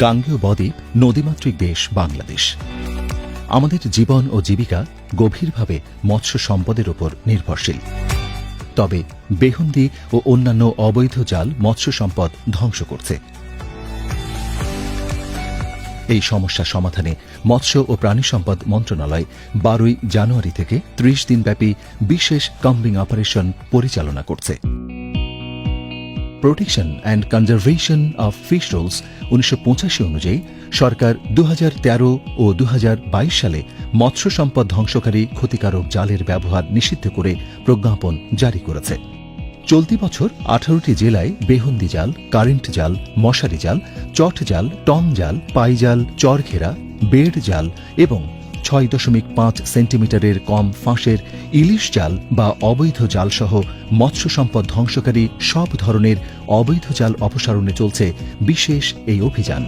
গাঙ্গেয় বদ্বীপ নদীমাতৃক দেশ বাংলাদেশ। আমাদের জীবন ও জীবিকা গভীরভাবে মৎস্য সম্পদের উপর নির্ভরশীল। তবে বেহুন্দি ও অন্যান্য অবৈধ জাল মৎস্য সম্পদ ধ্বংস করছে। এই সমস্যা সমাধানে মৎস্য ও প্রাণী সম্পদ মন্ত্রণালয় বারোই জানুয়ারি থেকে ত্রিশ দিনব্যাপী বিশেষ কাম্বিং অপারেশন পরিচালনা করছে। Protection and conservation of fish rules উনিশশো অনুযায়ী, সরকার দু হাজার তেরো ও দু হাজার বাইশ সালে মৎস্য সম্পদ ধ্বংসকারী ক্ষতিকারক জালের ব্যবহার নিষিদ্ধ করে প্রজ্ঞাপন জারি করেছে। চলতি বছর আঠারোটি জেলায় বেহুন্দি জাল, কারেন্ট জাল, মশারি জাল, চট জাল, টং জাল, পাই জাল, চরঘেরা, বেড় জাল এবং ছয় দশমিক পাঁচ সেন্টিমিটারের কম ফাঁসের ইলিশ জাল বা অবৈধ জালসহ মৎস্য সম্পদ ধ্বংসকারী সব ধরনের অবৈধ জাল অপসারণে চলছে বিশেষ এই অভিযান।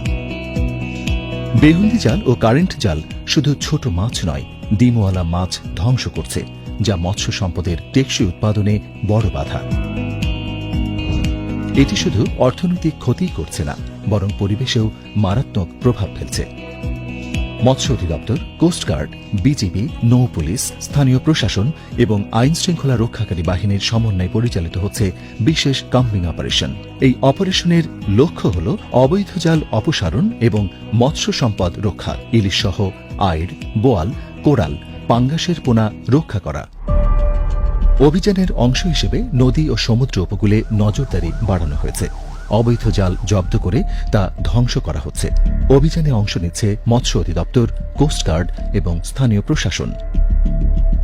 বেহুন্দি জাল ও কারেন্ট জাল শুধু ছোট মাছ নয়, ডিমওয়ালা মাছ ধ্বংস করছে, যা মৎস্য সম্পদের টেকসই উৎপাদনে বড় বাধা। এটি শুধু অর্থনৈতিক ক্ষতিই করছে না, বরং পরিবেশেও মারাত্মক প্রভাব ফেলছে। মৎস্য অধিদপ্তর কোস্টগার্ড বিজিবি নৌ পুলিশ, স্থানীয় প্রশাসন এবং আইন শৃঙ্খলা রক্ষাকারী বাহিনীর সমন্বয়ে পরিচালিত হচ্ছে বিশেষ কাম্বিং অপারেশন। এই অপারেশনের লক্ষ্য হল অবৈধ জাল অপসারণ এবং মৎস্য সম্পদ রক্ষা, ইলিশ সহ আইড়, বোয়াল, কোরাল, পাঙ্গাসের পোনা রক্ষা করা। অভিযানের অংশ হিসেবে নদী ও সমুদ্র উপকূলে নজরদারি বাড়ানো হয়েছে। অবৈধ জাল জব্দ করে তা ধ্বংস করা হচ্ছে। অভিযানে অংশ নিচ্ছে মৎস্য অধিদপ্তর কোস্টগার্ড এবং স্থানীয় প্রশাসন।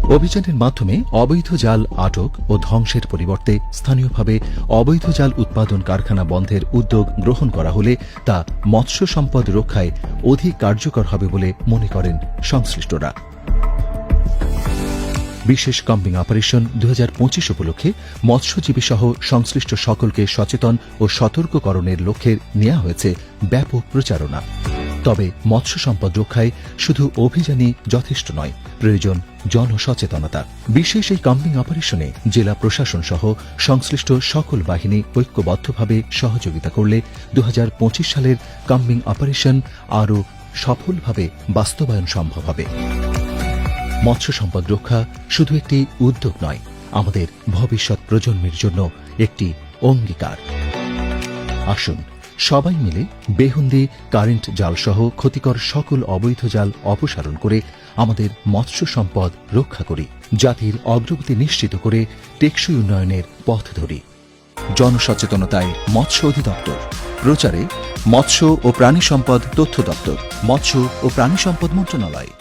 অভিযানের মাধ্যমে অবৈধ জাল আটক ও ধ্বংসের পরিবর্তে স্থানীয়ভাবে অবৈধ জাল উৎপাদন কারখানা বন্ধের উদ্যোগ গ্রহণ করা হলে তা মৎস্য সম্পদ রক্ষায় অধিক কার্যকর হবে বলে মনে করেন সংশ্লিষ্টরা। বিশেষ কাম্বিং অপারেশন দু হাজার পঁচিশ উপলক্ষে মৎস্যজীবী সহ সংশ্লিষ্ট সকলকে সচেতন ও সতর্ককরণের লক্ষ্যে নেওয়া হয়েছে ব্যাপক প্রচারণা। তবে মৎস্য সম্পদ রক্ষায় শুধু অভিযানই যথেষ্ট নয়, প্রয়োজন জনসচেতনতা। বিশেষ এই কাম্বিং অপারেশনে জেলা প্রশাসন সহ সংশ্লিষ্ট সকল বাহিনী ঐক্যবদ্ধভাবে সহযোগিতা করলে দু হাজার পঁচিশ সালের কাম্বিং অপারেশন আরও সফলভাবে বাস্তবায়ন সম্ভব হবে। মৎস্য সম্পদ রক্ষা শুধু একটি উদ্যোগ নয়, আমাদের ভবিষ্যৎ প্রজন্মের জন্য একটি অঙ্গীকার। আসুন, সবাই মিলে বেহুন্দি, কারেন্ট জালসহ ক্ষতিকর সকল অবৈধ জাল অপসারণ করে আমাদের মৎস্য সম্পদ রক্ষা করি, জাতির অগ্রগতি নিশ্চিত করে টেকসই উন্নয়নের পথ ধরি। জনসচেতনতায় মৎস্য অধিদপ্তর। প্রচারে মৎস্য ও প্রাণী সম্পদ তথ্য দপ্তর, মৎস্য ও প্রাণী সম্পদ মন্ত্রণালয়।